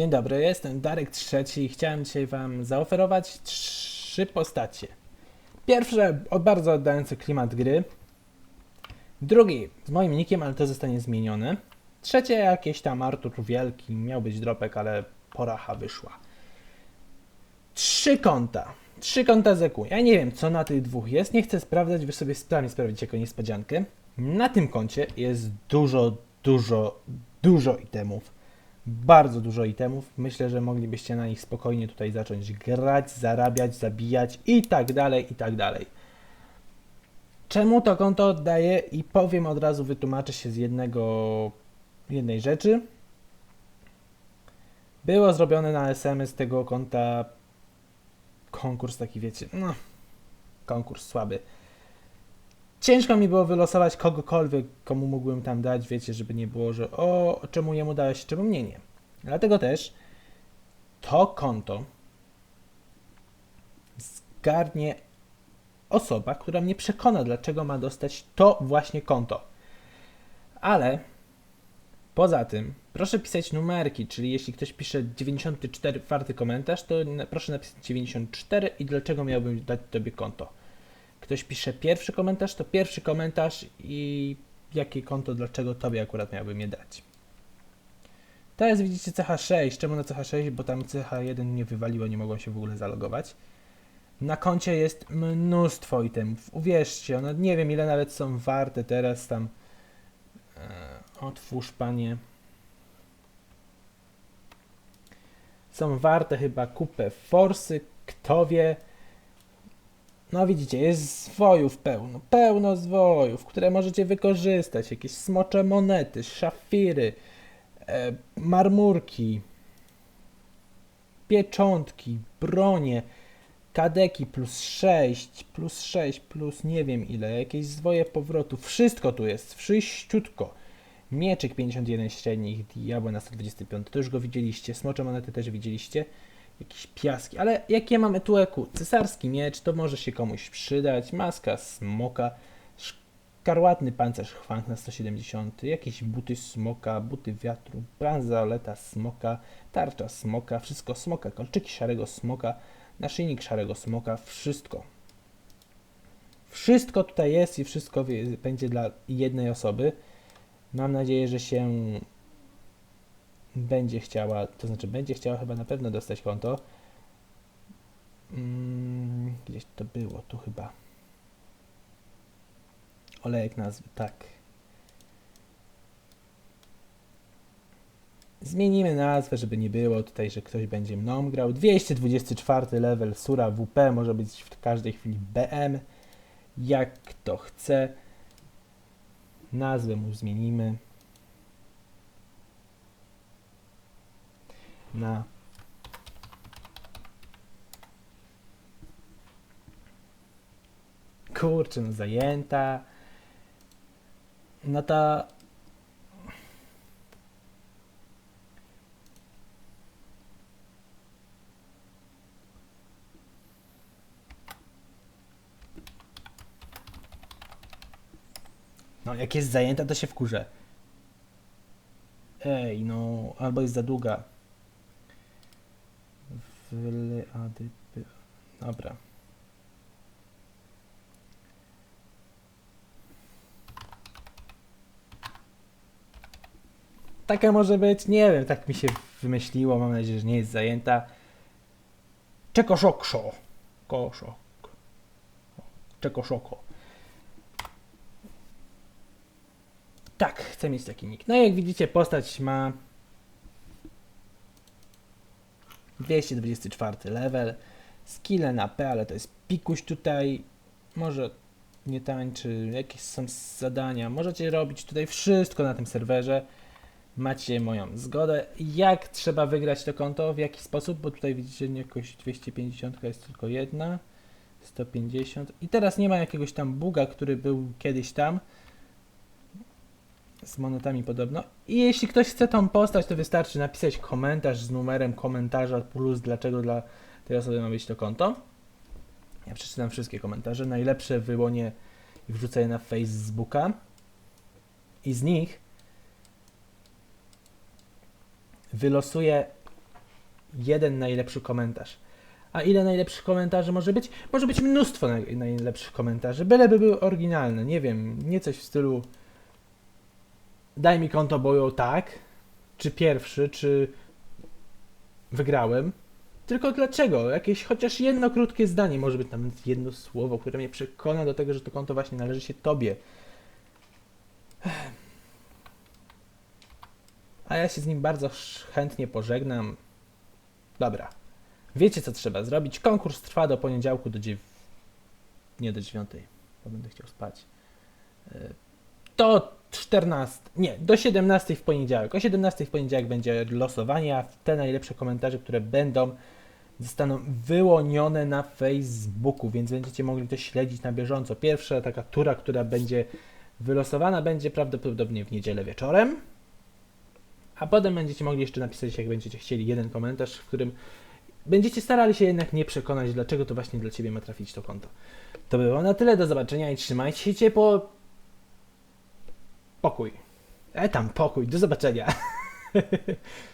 Dzień dobry, jestem Darek Trzeci i chciałem dzisiaj Wam zaoferować trzy postacie. Pierwsze, o bardzo oddające klimat gry. Drugi, z moim nickiem, ale to zostanie zmienione. Trzecie, jakieś tam Artur Wielki, miał być dropek, ale poracha wyszła. Trzy konta. Trzy konta ZQ. Ja nie wiem, co na tych dwóch jest. Nie chcę sprawdzać, wy sobie sami sprawdzić jako niespodziankę. Na tym koncie jest dużo, dużo, dużo itemów. Bardzo dużo itemów. Myślę, że moglibyście na nich spokojnie tutaj zacząć grać, zarabiać, zabijać i tak dalej, i tak dalej. Czemu to konto oddaję? I powiem od razu, wytłumaczę się z jednego, jednej rzeczy. Było zrobione na SMS tego konta konkurs taki, wiecie, no, konkurs słaby. Ciężko mi było wylosować kogokolwiek, komu mógłbym tam dać, wiecie, żeby nie było, że o, czemu jemu dałeś, czemu mnie nie. Dlatego też to konto zgarnie osoba, która mnie przekona, dlaczego ma dostać to właśnie konto. Ale poza tym, proszę pisać numerki, czyli jeśli ktoś pisze 94 czwarty komentarz, to proszę napisać 94 i dlaczego miałbym dać tobie konto. Ktoś pisze pierwszy komentarz, to pierwszy komentarz i jakie konto, dlaczego tobie akurat miałbym je dać. Jest, widzicie, CH6. Czemu na CH6? Bo tam CH1 mnie wywaliło, nie mogłem się w ogóle zalogować. Na koncie jest mnóstwo itemów. Uwierzcie, one nie wiem ile nawet są warte teraz tam. E, otwórz panie. Są warte chyba kupę forsy, kto wie. No widzicie, jest zwojów pełno, pełno zwojów, które możecie wykorzystać. Jakieś smocze monety, szafiry, e, marmurki, pieczątki, bronie, kadeki plus 6, plus 6, plus nie wiem ile, jakieś zwoje powrotu, wszystko tu jest, wszyściutko. Mieczyk 51 średnich, diabła na 125, to już go widzieliście, smocze monety też widzieliście, jakieś piaski, ale jakie mamy tu eku? Cesarski miecz, to może się komuś przydać, maska smoka, szkarłatny pancerz chwank na 170, jakieś buty smoka, buty wiatru, bransoleta smoka, tarcza smoka, wszystko smoka, kolczyki szarego smoka, naszyjnik szarego smoka, wszystko. Wszystko tutaj jest i wszystko będzie dla jednej osoby. Mam nadzieję, że się będzie chciała, to znaczy będzie chciała chyba na pewno dostać konto. Mm, gdzieś to było, tu chyba. Olejek nazwy, tak. Zmienimy nazwę, żeby nie było tutaj, że ktoś będzie mną grał. 224 level Sura WP, może być w każdej chwili BM. Jak kto chce. Nazwę mu zmienimy. Na Kurczę, no zajęta. No to No, jak jest zajęta, to się wkurzę. Ej, no, albo jest za długa. Wyadypy. Dobra. Taka może być, nie wiem, tak mi się wymyśliło, mam nadzieję, że nie jest zajęta. Czekoszokso. Koszok. Czekoszoko. Tak, chcę mieć taki nick. No i jak widzicie, postać ma 224 level, skille na P, ale to jest pikuś tutaj, może nie tańczy, jakieś są zadania, możecie robić tutaj wszystko na tym serwerze, macie moją zgodę. Jak trzeba wygrać to konto, w jaki sposób, bo tutaj widzicie jakoś 250 jest tylko jedna, 150 i teraz nie ma jakiegoś tam buga, który był kiedyś tam, z monetami podobno. I jeśli ktoś chce tą postać, to wystarczy napisać komentarz z numerem komentarza plus dlaczego dla tej osoby ma być to konto. Ja przeczytam wszystkie komentarze. Najlepsze wyłonię i wrzucę je na Facebooka. I z nich wylosuję jeden najlepszy komentarz. A ile najlepszych komentarzy może być? Może być mnóstwo naj, najlepszych komentarzy, byleby były oryginalne. Nie wiem, nie coś w stylu daj mi konto, bo tak, czy pierwszy, czy wygrałem. Tylko dlaczego? Jakieś chociaż jedno krótkie zdanie, może być nawet jedno słowo, które mnie przekona do tego, że to konto właśnie należy się tobie. A ja się z nim bardzo chętnie pożegnam. Dobra. Wiecie, co trzeba zrobić. Konkurs trwa do poniedziałku do dziew... Nie do dziewiątej, bo będę chciał spać. E, Do 14, nie, do 17 w poniedziałek. O 17 w poniedziałek będzie losowanie, a te najlepsze komentarze, które będą, zostaną wyłonione na Facebooku, więc będziecie mogli to śledzić na bieżąco. Pierwsza taka tura, która będzie wylosowana, będzie prawdopodobnie w niedzielę wieczorem. A potem będziecie mogli jeszcze napisać, jak będziecie chcieli, jeden komentarz, w którym będziecie starali się jednak nie przekonać, dlaczego to właśnie dla Ciebie ma trafić to konto. To było na tyle, do zobaczenia i trzymajcie się ciepło. Pokój. E tam, pokój, do zobaczenia.